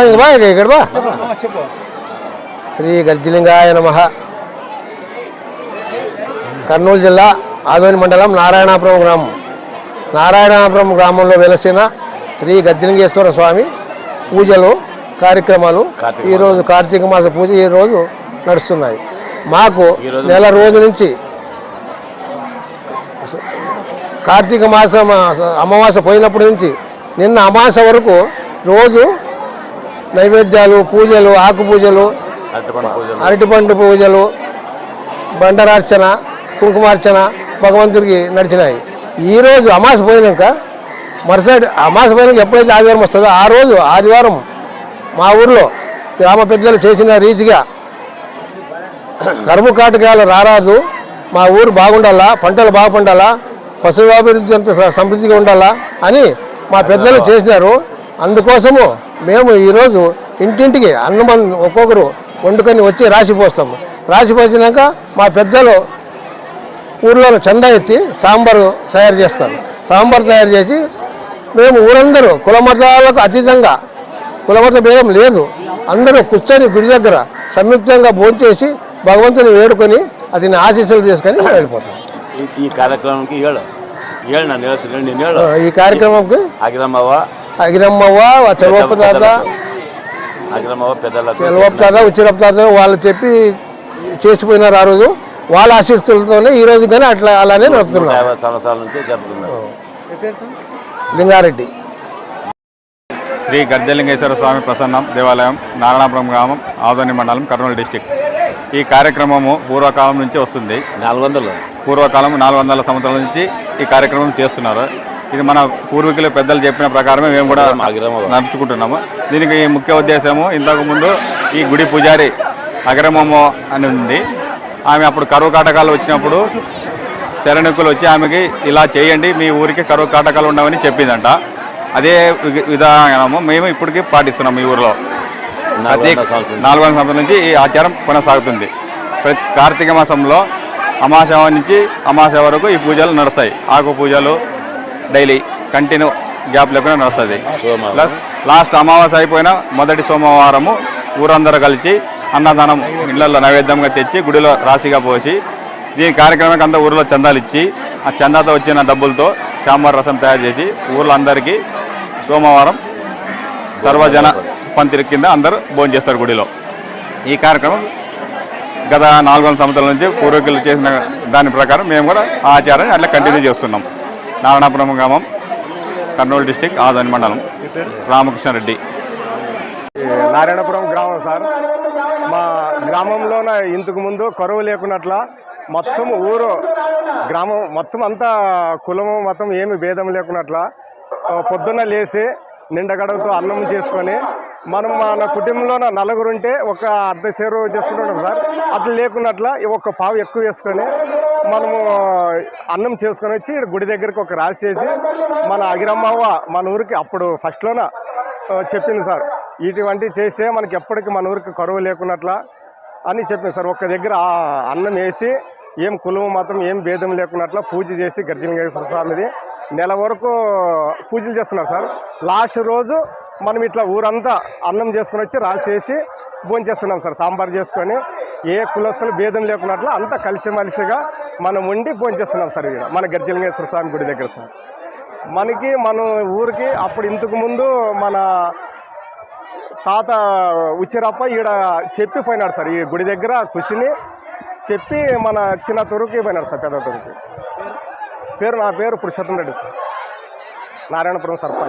బా ఇంక బా. ఇక ఇక్కడ బా శ్రీ గర్జిలింగాయ నమ. కర్నూలు జిల్లా ఆదోని మండలం నారాయణాపురం గ్రామం. నారాయణాపురం గ్రామంలో వెలసిన శ్రీ గర్జిలింగేశ్వర స్వామి పూజలు కార్యక్రమాలు ఈరోజు కార్తీక మాస పూజ ఈరోజు నడుస్తున్నాయి. మాకు నెల రోజు నుంచి కార్తీక మాసం అమావాస పోయినప్పటి నుంచి నిన్న అమాస వరకు రోజు నైవేద్యాలు పూజలు ఆకు పూజలు. అరటిపండు పూజలు బండరార్చన కుంకుమార్చన భగవంతుడికి నడిచినాయి. ఈరోజు అమాస పోయినాక మరుసటి అమాస పోయినాక ఎప్పుడైతే ఆదివారం వస్తుందో ఆ రోజు ఆదివారం మా ఊర్లో గ్రామ పెద్దలు చేసిన రీతిగా కరువు కాటకాలు రారాదు. మా ఊరు బాగుండాలా పంటలు బాగా పండాలా పశువాభివృద్ధి అంత సమృద్ధిగా ఉండాలా అని మా పెద్దలు చేసినారు. అందుకోసము మేము ఈరోజు ఇంటింటికి అన్నమంది ఒక్కొక్కరు వండుకొని వచ్చి రాసిపోస్తాము రాసిపోసినాక మా పెద్దలు ఊర్లో చందా ఎత్తి సాంబారు తయారు చేస్తారు. సాంబారు తయారు చేసి మేము ఊరందరూ కులమతాలకు అతీతంగా కులమత భేదం లేదు. అందరూ కూర్చొని గుడి దగ్గర సంయుక్తంగా భోంచేసి భగవంతుని వేడుకొని అతని ఆశీస్సులు తీసుకొని వెళ్ళిపోతాం. ఈ కార్యక్రమంకి? ఈ కార్యక్రమంకి అగిరమ్మవ్వ చెలవప్ప తాత చెలవప్ప తాత ఉచ్చిరప్ప తాత వాళ్ళు చెప్పి చేసిపోయినారు ఆ రోజు. వాళ్ళ ఆశీస్సులతోనే ఈ రోజు కానీ అట్లా అలానే నడుపుతున్నాం యాభై సంవత్సరాల నుంచి జరుపుతున్నారు. లింగారెడ్డి. శ్రీ గర్జలింగేశ్వర స్వామి ప్రసన్నం దేవాలయం నారాయణపురం గ్రామం ఆదోని మండలం కర్నూలు డిస్టిక్. ఈ కార్యక్రమము పూర్వకాలం నుంచి వస్తుంది. నాలుగు వందలు. పూర్వకాలం నాలుగు వందల సంవత్సరాల నుంచి ఈ కార్యక్రమం చేస్తున్నారు. ఇది మన పూర్వీకులు పెద్దలు చెప్పిన ప్రకారమే మేము కూడా అగిరమ్మ నడుచుకుంటున్నాము దీనికి ముఖ్య ఉద్దేశము ఇంతకు ముందు ఈ గుడి పూజారి అగ్రమమ్మ అని ఉంది. ఆమె అప్పుడు కరువు కాటకాలు వచ్చినప్పుడు శరణికులు వచ్చి ఆమెకి ఇలా చేయండి మీ ఊరికి కరువు కాటకాలు ఉండవని చెప్పిందంట. అదే విధానము మేము ఇప్పటికీ పాటిస్తున్నాం ఈ ఊరిలో. నాలుగు ప్రతి వందల సంవత్సరాలు. నాలుగు వందల సంవత్సరాల నుంచి ఈ ఆచారం కొనసాగుతుంది. ప్రతి కార్తీక మాసంలో అమాస నుంచి అమాస వరకు ఈ పూజలు నడుస్తాయి. ఆకు పూజలు డైలీ కంటిన్యూ గ్యాప్ లేకుండా నడుస్తుంది. ప్లస్ లాస్ట్ అమావాస్య అయిపోయిన మొదటి సోమవారము ఊరందరూ కలిసి అన్నదానం ఇళ్ళలో నైవేద్యంగా తెచ్చి గుడిలో రాశిగా పోసి దీని కార్యక్రమానికి అంతా ఊరిలో చందాలు ఇచ్చి ఆ చందాతో వచ్చిన డబ్బులతో సాంబార్ రసం తయారు చేసి ఊర్లో అందరికీ సోమవారం సర్వజన పంతిరి కింద అందరూ భోజనం చేస్తారు గుడిలో. ఈ కార్యక్రమం గత నాలుగు వందల సంవత్సరాల నుంచి పూర్వీకులు చేసిన దాని ప్రకారం మేము కూడా ఆచారాన్ని అట్లా కంటిన్యూ చేస్తున్నాం. నారాయణపురం గ్రామం కర్నూలు డిస్టిక్ ఆదోని మండలం. రామకృష్ణారెడ్డి. నారాయణపురం గ్రామం సార్. మా గ్రామంలోన ఇంతకు ముందు కరువు లేకున్నట్ల మొత్తం ఊరు గ్రామం మొత్తం అంతా కులము మొత్తం ఏమి భేదం లేకున్నట్ల పొద్దున్న లేచి నిండగడవతో అన్నం చేసుకొని మనం మన కుటుంబంలోన నలుగురు ఉంటే ఒక అర్ధ సేరు సార్. అట్లా లేకున్నట్ల ఒక పావు ఎక్కువ వేసుకొని మనము అన్నం చేసుకొని వచ్చి గుడి దగ్గరికి ఒక రాసి చేసి మన అగిరమ్మవ్వ మన ఊరికి అప్పుడు ఫస్ట్లోన చెప్పింది సార్ ఇటువంటివి చేస్తే మనకి ఎప్పటికీ మన ఊరికి కరువు లేకున్నట్ల అని చెప్పింది సార్. ఒక్క దగ్గర అన్నం వేసి ఏం కులం మాత్రం ఏం భేదం లేకున్నట్ల పూజ చేసి గర్జలింగేశ్వర స్వామిది నెల వరకు పూజలు చేస్తున్నారు సార్. లాస్ట్ రోజు మనం ఇట్లా ఊరంతా అన్నం చేసుకొని వచ్చి రాసేసి భోజనం చేస్తున్నాం సార్ సాంబార్ చేసుకొని. ఏ కులస్తులు భేదం లేకున్నట్ల అంతా కలిసిమలిసిగా మనం ఉండి భోంచేస్తున్నాం సార్ ఇక్కడ. మన గర్జలింగేశ్వర స్వామి గుడి దగ్గర సార్. మనకి మన ఊరికి అప్పుడు ఇంతకు ముందు మన తాత ఉచిరప్ప ఈడ చెప్పి పోయినాడు సార్. ఈ గుడి దగ్గర కుసిని చెప్పి మన చిన్న తురుకి పోయినాడు సార్ పెద్ద తురుకి. పేరు నా పేరు పురుషోత్తం రెడ్డి సార్. నారాయణపురం సర్పంచ్.